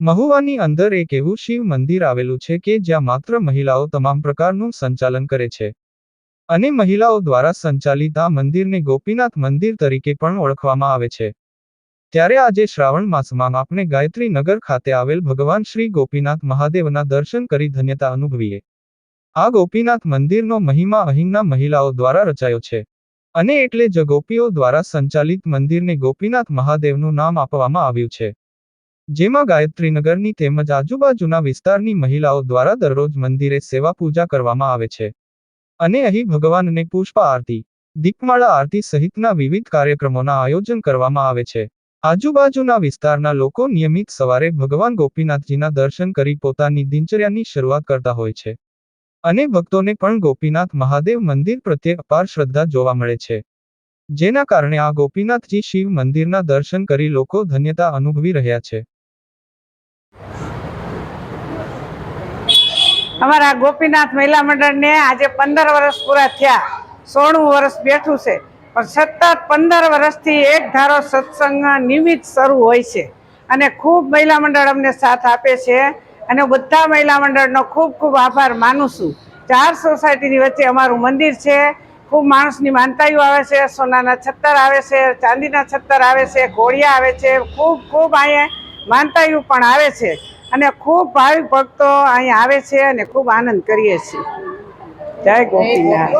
મહુવાની અંદર એક એવું શિવ મંદિર આવેલું છે કે જ્યાં માત્ર મહિલાઓ તમામ પ્રકારનું સંચાલન કરે છે. અને મહિલાઓ દ્વારા સંચાલિત આ મંદિરને ગોપીનાથ મંદિર તરીકે પણ ઓળખવામાં આવે છે. ત્યારે આજે શ્રાવણ માસમાં આપણે ગાયત્રી નગર ખાતે આવેલ ભગવાન શ્રી ગોપીનાથ મહાદેવના દર્શન કરી ધન્યતા અનુભવીએ. આ ગોપીનાથ મંદિરનો મહિમા અહીંના મહિલાઓ દ્વારા રચાયો છે. અને એટલે જ ગોપીઓ દ્વારા સંચાલિત મંદિરને ગોપીનાથ મહાદેવનું નામ આપવામાં આવ્યું છે. જેમાં ગાયત્રીનગરની તેમજ આજુબાજુના વિસ્તારની મહિલાઓ દ્વારા દરરોજ મંદિરે સેવા પૂજા કરવામાં આવે છે. અને અહીં ભગવાનને પુષ્પ આરતી, દીપમાળા આરતી સહિતના વિવિધ કાર્યક્રમોના આયોજન કરવામાં આવે છે. આજુબાજુના વિસ્તારના લોકો નિયમિત સવારે ભગવાન ગોપીનાથજીના દર્શન કરી પોતાની દિનચર્યાની શરૂઆત કરતા હોય છે. અને ભક્તોને પણ ગોપીનાથ મહાદેવ મંદિર પ્રત્યે અપાર શ્રદ્ધા જોવા મળે છે. જેના કારણે આ ગોપીનાથજી શિવ મંદિરના દર્શન કરી લોકો ધન્યતા અનુભવી રહ્યા છે. અમારા ગોપીનાથ મહિલા મંડળને આજે પંદર વર્ષ પૂરા થયા. સોળું વર્ષ બેઠું છે. પણ સતત પંદર વર્ષથી એક ધારો સત્સંગ નિયમિત શરૂ હોય છે. અને ખૂબ મહિલા મંડળ અમને સાથ આપે છે. અને બધા મહિલા મંડળનો ખૂબ ખૂબ આભાર માનું છું. ચાર સોસાયટીની વચ્ચે અમારું મંદિર છે. ખૂબ માણસની માનતાઈઓ આવે છે. સોનાના છત્તર આવે છે, ચાંદીના છત્તર આવે છે, ઘોડિયા આવે છે. ખૂબ ખૂબ અહીંયા માનતાઈઓ પણ આવે છે. અને ખૂબ ભાવિક ભક્તો અહીંયા આવે છે અને ખૂબ આનંદ કરીએ છીએ. જય ગોપીનાથ.